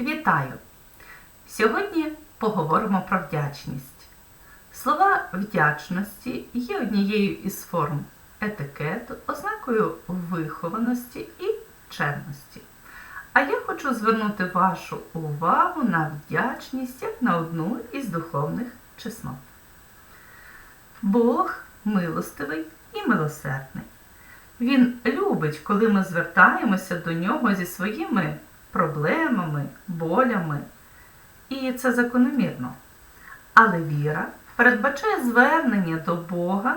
Вітаю! Сьогодні поговоримо про вдячність. Слова вдячності є однією із форм етикету, ознакою вихованості і чемності. А я хочу звернути вашу увагу на вдячність як на одну із духовних чеснот. Бог милостивий і милосердний. Він любить, коли ми звертаємося до нього зі своїми проблемами, болями. І це закономірно. Але віра передбачає звернення до Бога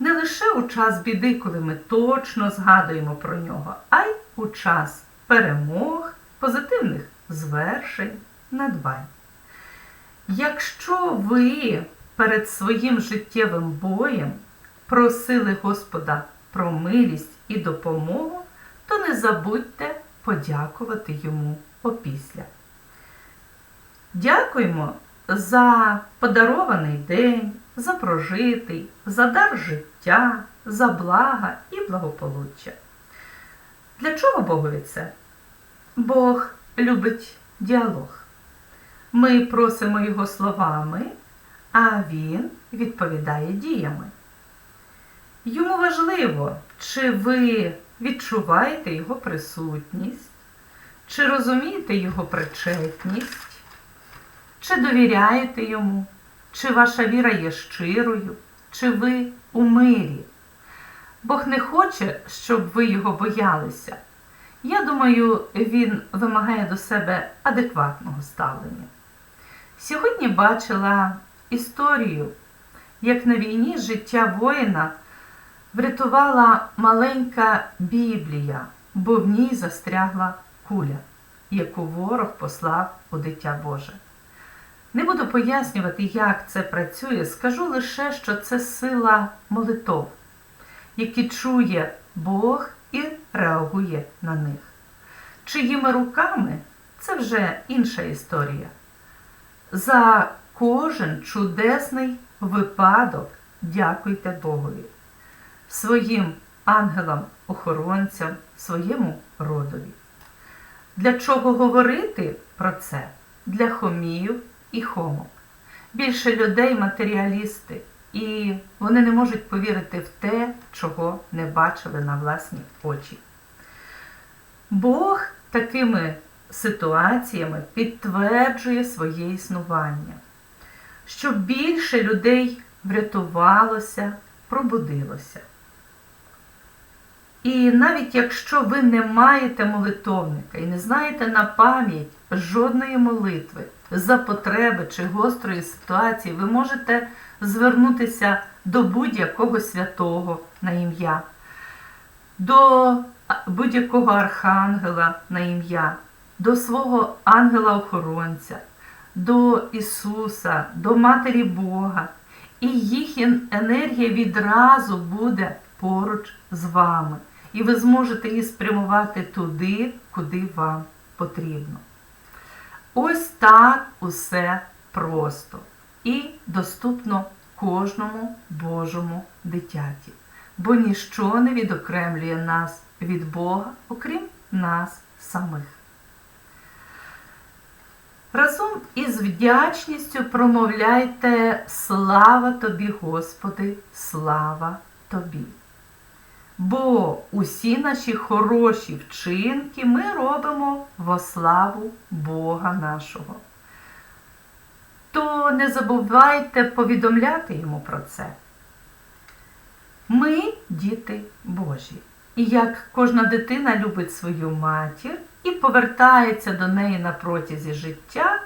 не лише у час біди, коли ми точно згадуємо про нього, а й у час перемог, позитивних звершень, надбань. Якщо ви перед своїм життєвим боєм просили Господа про милість і допомогу, то не забудьте подякувати йому опісля. Дякуємо за подарований день, за прожитий, за дар життя, за блага і благополуччя. Для чого Богові це? Бог любить діалог. Ми просимо його словами, а він відповідає діями. Йому важливо, чи ви відчуваєте його присутність, чи розумієте його причетність, чи довіряєте йому, чи ваша віра є щирою, чи ви у мирі. Бог не хоче, щоб ви його боялися. Я думаю, він вимагає до себе адекватного ставлення. Сьогодні бачила історію, як на війні життя воїна врятувала маленька Біблія, бо в ній застрягла куля, яку ворог послав у дитя Боже. Не буду пояснювати, як це працює, скажу лише, що це сила молитов, які чує Бог і реагує на них. Чиїми руками це вже інша історія. За кожен чудесний випадок дякуйте Богові, своїм ангелам-охоронцям, своєму родові. Для чого говорити про це? Для хомів і хомок. Більше людей матеріалісти, і вони не можуть повірити в те, чого не бачили на власні очі. Бог такими ситуаціями підтверджує своє існування, щоб більше людей врятувалося, пробудилося. І навіть якщо ви не маєте молитовника і не знаєте на пам'ять жодної молитви за потреби чи гострої ситуації, ви можете звернутися до будь-якого святого на ім'я, до будь-якого архангела на ім'я, до свого ангела-охоронця, до Ісуса, до Матері Бога. І їх енергія відразу буде поруч з вами. І ви зможете її спрямувати туди, куди вам потрібно. Ось так усе просто і доступно кожному Божому дитяті. Бо ніщо не відокремлює нас від Бога, окрім нас самих. Разом із вдячністю промовляйте слава тобі, Господи, слава тобі. Бо усі наші хороші вчинки ми робимо во славу Бога нашого. То не забувайте повідомляти йому про це. Ми діти Божі. І як кожна дитина любить свою матір і повертається до неї на протязі життя,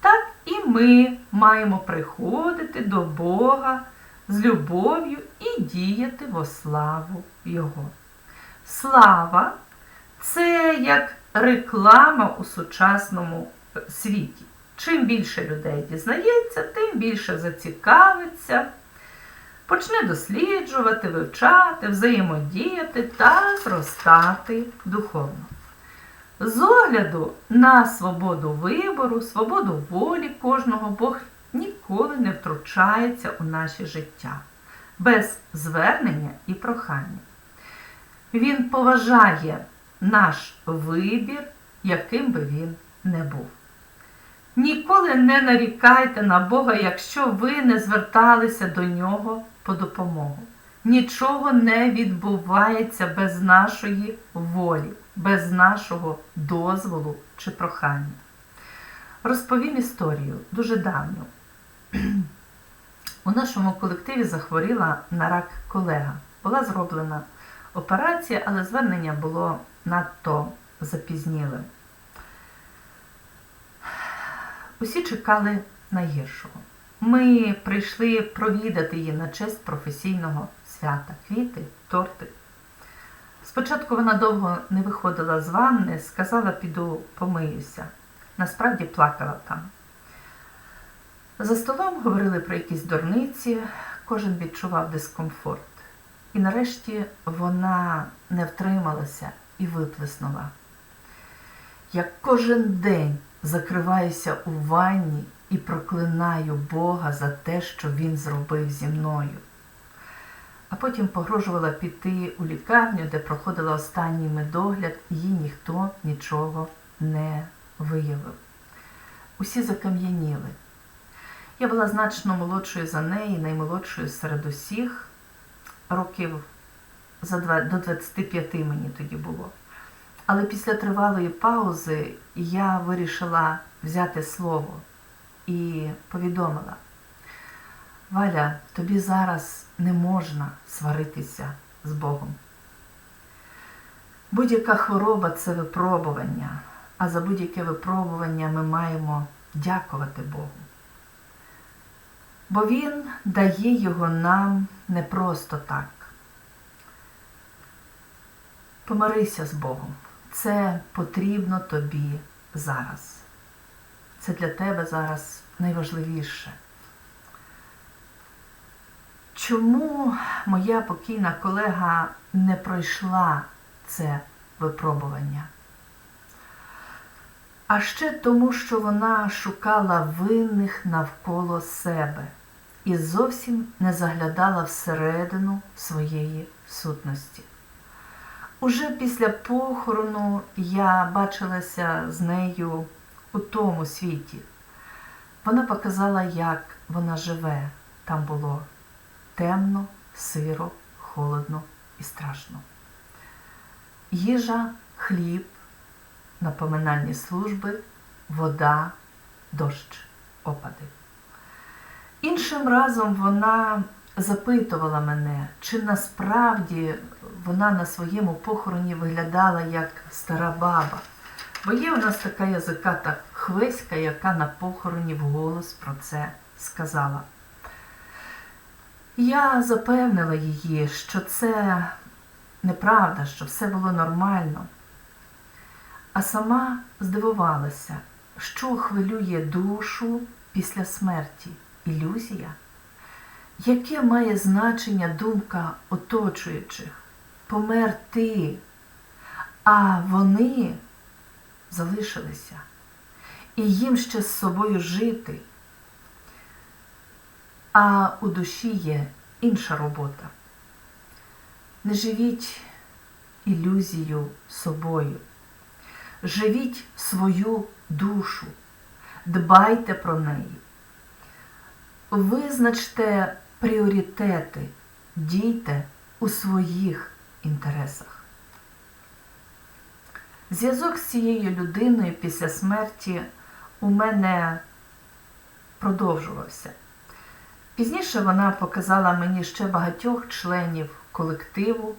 так і ми маємо приходити до Бога з любов'ю і діяти во славу Його. Слава це як реклама у сучасному світі. Чим більше людей дізнається, тим більше зацікавиться, почне досліджувати, вивчати, взаємодіяти та зростати духовно. З огляду на свободу вибору, свободу волі кожного Бог ніколи не втручається у наше життя без звернення і прохання. Він поважає наш вибір, яким би він не був. Ніколи не нарікайте на Бога, якщо ви не зверталися до Нього по допомогу. Нічого не відбувається без нашої волі, без нашого дозволу чи прохання. Розповім історію дуже давню. У нашому колективі захворіла на рак колега. Була зроблена операція, але звернення було надто запізнілим. Усі чекали найгіршого. Ми прийшли провідати її на честь професійного свята. Квіти, торти. Спочатку вона довго не виходила з ванни, сказала, піду помиюся. Насправді плакала там. За столом говорили про якісь дурниці, кожен відчував дискомфорт. І нарешті вона не втрималася і виплеснула. Я кожен день закриваюся у ванні і проклинаю Бога за те, що Він зробив зі мною. А потім погрожувала піти у лікарню, де проходила останній медогляд, і їй ніхто нічого не виявив. Усі закам'яніли. Я була значно молодшою за неї, наймолодшою серед усіх, років за два, до 25 мені тоді було. Але після тривалої паузи я вирішила взяти слово і повідомила: Валя, тобі зараз не можна сваритися з Богом. Будь-яка хвороба це випробування, а за будь-яке випробування ми маємо дякувати Богу. Бо Він дає його нам не просто так. Помирися з Богом. Це потрібно тобі зараз. Це для тебе зараз найважливіше. Чому моя покійна колега не пройшла це випробування? А ще тому, що вона шукала винних навколо себе і зовсім не заглядала всередину своєї сутності. Уже після похорону я бачилася з нею у тому світі. Вона показала, як вона живе. Там було темно, сиро, холодно і страшно. Їжа, хліб, напоминальні служби, вода, дощ, опади. Іншим разом вона запитувала мене, чи насправді вона на своєму похороні виглядала як стара баба. Бо є у нас така язиката хвиська, яка на похороні вголос про це сказала. Я запевнила її, що це неправда, що все було нормально. А сама здивувалася, що хвилює душу після смерті ілюзія? Яке має значення думка оточуючих? Помер ти, а вони залишилися, і їм ще з собою жити. А у душі є інша робота. Не живіть ілюзію собою, живіть свою душу, дбайте про неї, визначте пріоритети, дійте у своїх інтересах. Зв'язок з цією людиною після смерті у мене продовжувався. Пізніше вона показала мені ще багатьох членів колективу,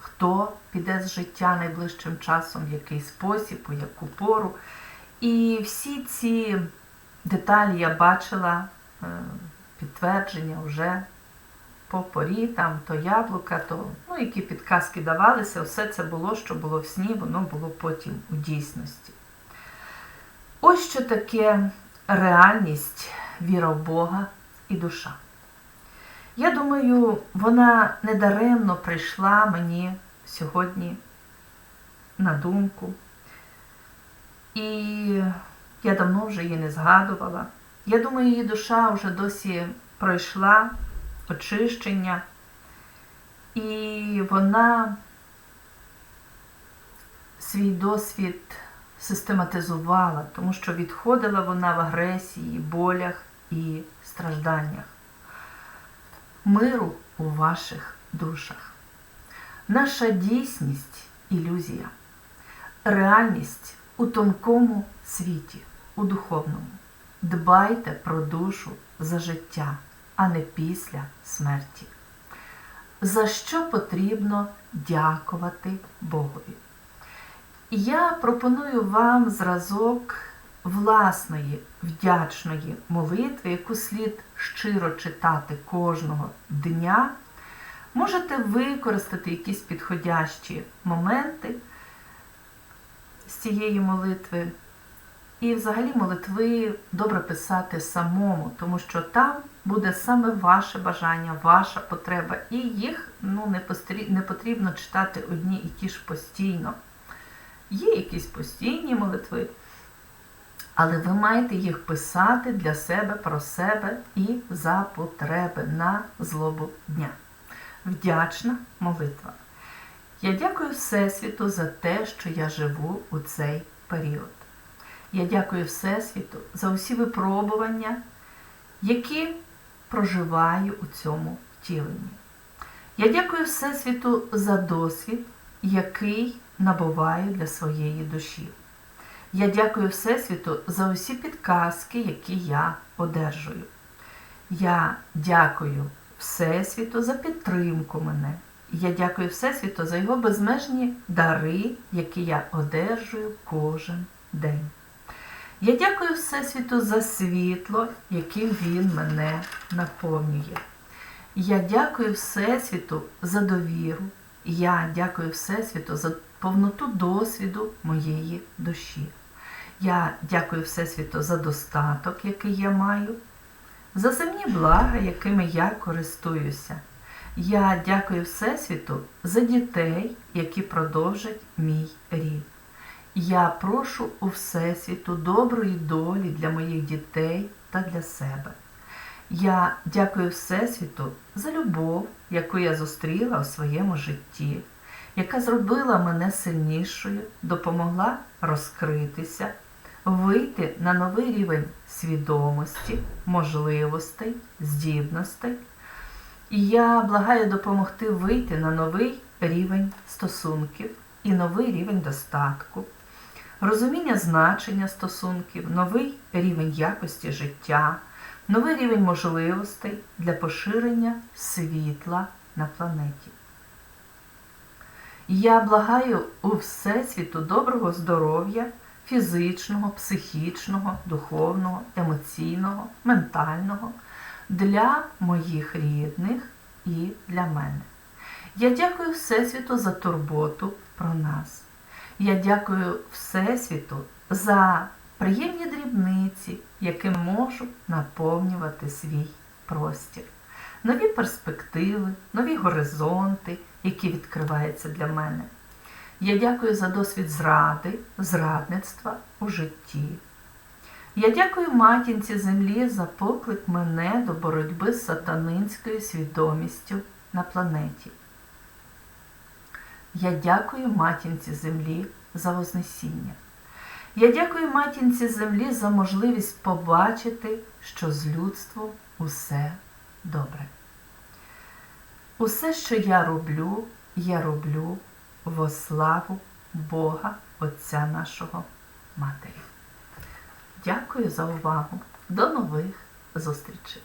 хто піде з життя найближчим часом, в який спосіб, у яку пору. І всі ці деталі я бачила, підтвердження вже по порі, там то яблука, то ну, які підказки давалися, все це було, що було в сні, воно було потім у дійсності. Ось що таке реальність, віра в Бога і душа. Я думаю, вона недаремно прийшла мені сьогодні на думку. І я давно вже її не згадувала. Я думаю, її душа вже досі пройшла очищення, і вона свій досвід систематизувала, тому що відходила вона в агресії, болях і стражданнях. Миру у ваших душах. Наша дійсність ілюзія, реальність у тонкому світі, у духовному. Дбайте про душу за життя, а не після смерті. За що потрібно дякувати Богові? Я пропоную вам зразок власної вдячної молитви, яку слід щиро читати кожного дня. Можете використати якісь підходящі моменти з цієї молитви. І взагалі молитви добре писати самому, тому що там буде саме ваше бажання, ваша потреба, і їх ну, не, потрібно читати одні і ті ж постійно. Є якісь постійні молитви, але ви маєте їх писати для себе, про себе і за потреби на злобу дня. Вдячна молитва. Я дякую Всесвіту за те, що я живу у цей період. Я дякую Всесвіту за усі випробування, які проживаю у цьому втіленні. Я дякую Всесвіту за досвід, який набуваю для своєї душі. Я дякую Всесвіту за усі підказки, які я одержую. Я дякую Всесвіту за підтримку мене. Я дякую Всесвіту за його безмежні дари, які я одержую кожен день. Я дякую Всесвіту за світло, яким він мене наповнює. Я дякую Всесвіту за довіру. Я дякую Всесвіту за повноту досвіду моєї душі. Я дякую Всесвіту за достаток, який я маю, за земні блага, якими я користуюся. Я дякую Всесвіту за дітей, які продовжать мій рід. Я прошу у Всесвіту доброї долі для моїх дітей та для себе. Я дякую Всесвіту за любов, яку я зустріла у своєму житті, яка зробила мене сильнішою, допомогла розкритися, вийти на новий рівень свідомості, можливостей, здібностей. І я благаю допомогти вийти на новий рівень стосунків і новий рівень достатку, розуміння значення стосунків, новий рівень якості життя, новий рівень можливостей для поширення світла на планеті. Я благаю у Всесвіту доброго здоров'я фізичного, психічного, духовного, емоційного, ментального для моїх рідних і для мене. Я дякую Всесвіту за турботу про нас. Я дякую Всесвіту за приємні дрібниці, яким можу наповнювати свій простір. Нові перспективи, нові горизонти, які відкриваються для мене. Я дякую за досвід зради, зрадництва у житті. Я дякую матінці землі за поклик мене до боротьби з сатанинською свідомістю на планеті. Я дякую матінці землі за Вознесіння. Я дякую матінці землі за можливість побачити, що з людством усе добре. Усе, що я роблю, я роблю во славу Бога, Отця нашого Матері. Дякую за увагу. До нових зустрічей!